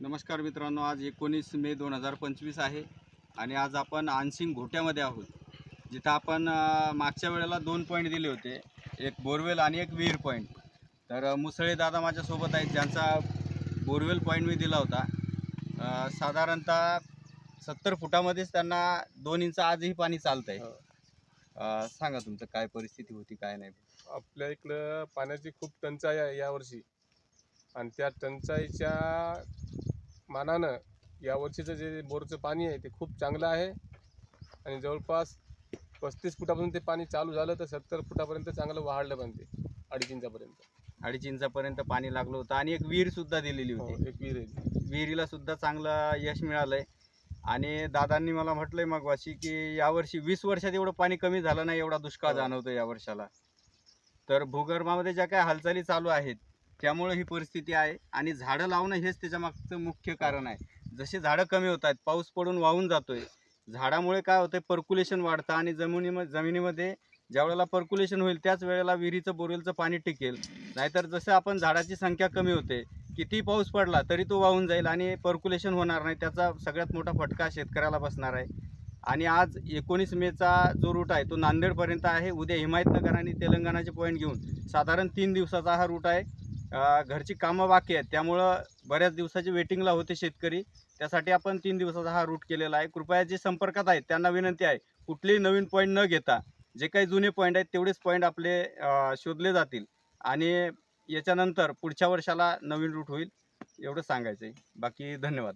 नमस्कार मित्रांनो आज एकोणीस मे दोन हजार पंचवीस आहे आणि आज आपण आनसिंग घोट्यामध्ये आहोत. जिथं आपण अ, मागच्या वेळेला दोन पॉईंट दिले होते एक बोरवेल आणि एक विहीर पॉईंट तर मुसळे दादा माझ्यासोबत आहेत ज्यांचा बोरवेल पॉईंट मी दिला होता. अ, साधारणतः सत्तर फुटामध्येच त्यांना दोन इंच आजही पाणी चालतं हो. आहे सांगा तुमचं काय परिस्थिती होती काय नाही? आपल्या इकडं पाण्याची खूप टंचाई आहे यावर्षी. आणि त्या टंचाईच्या मानानं यावर्षीचं जे बोरचं पाणी आहे ते खूप चांगलं आहे. आणि जवळपास पस्तीस फुटापासून ते पाणी चालू झालं तर सत्तर फुटापर्यंत चांगलं वाढलं पण ते अडीच इंचापर्यंत अडीच इंचापर्यंत पाणी लागलं होतं आणि एक विहीर सुद्धा दिलेली हो, होती एक विहीर आहे. विहिरीला सुद्धा चांगलं यश मिळालंय. आणि दादांनी मला म्हटलंय मग वाशी की यावर्षी वीस वर्षात एवढं पाणी कमी झालं नाही एवढा दुष्काळ हो. जाणवतो या वर्षाला. तर भूगर्भामध्ये ज्या काही हालचाली चालू आहेत त्यामुळे ही परिस्थिती आहे. आणि झाडं लावणं हेच त्याच्या मागचं मुख्य कारण आहे. जसे झाडं कमी होत आहेत पाऊस पडून वाहून जातोय झाडामुळे काय होतं पर्क्युलेशन वाढतं आणि जमिनीमध्ये जमिनीमध्ये ज्या वेळेला पर्क्युलेशन होईल त्याच वेळेला विहिरीचं बोरवेलचं पाणी टिकेल. नाहीतर जसं आपण झाडाची संख्या कमी होते किती पाऊस पडला तरी तो वाहून जाईल आणि पर्क्युलेशन होणार नाही. त्याचा सगळ्यात मोठा फटका शेतकऱ्याला बसणार आहे. आणि आज एकोणीस मेचा जो रूट आहे तो नांदेडपर्यंत आहे. उद्या हिमायतनगर आणि तेलंगणाचे पॉईंट घेऊन साधारण तीन दिवसाचा हा रूट आहे. घरची कामं बाकी आहेत. त्यामुळं बऱ्याच दिवसाची वेटिंगला होते शेतकरी. त्यासाठी आपण तीन दिवसाचा हा रूट केलेला आहे. कृपया जे संपर्कात आहेत त्यांना विनंती आहे कुठलेही नवीन पॉईंट न घेता जे काही जुने पॉईंट आहेत तेवढेच पॉईंट आपले शोधले जातील. आणि याच्यानंतर पुढच्या वर्षाला नवीन रूट होईल एवढं सांगायचं आहे बाकी धन्यवाद.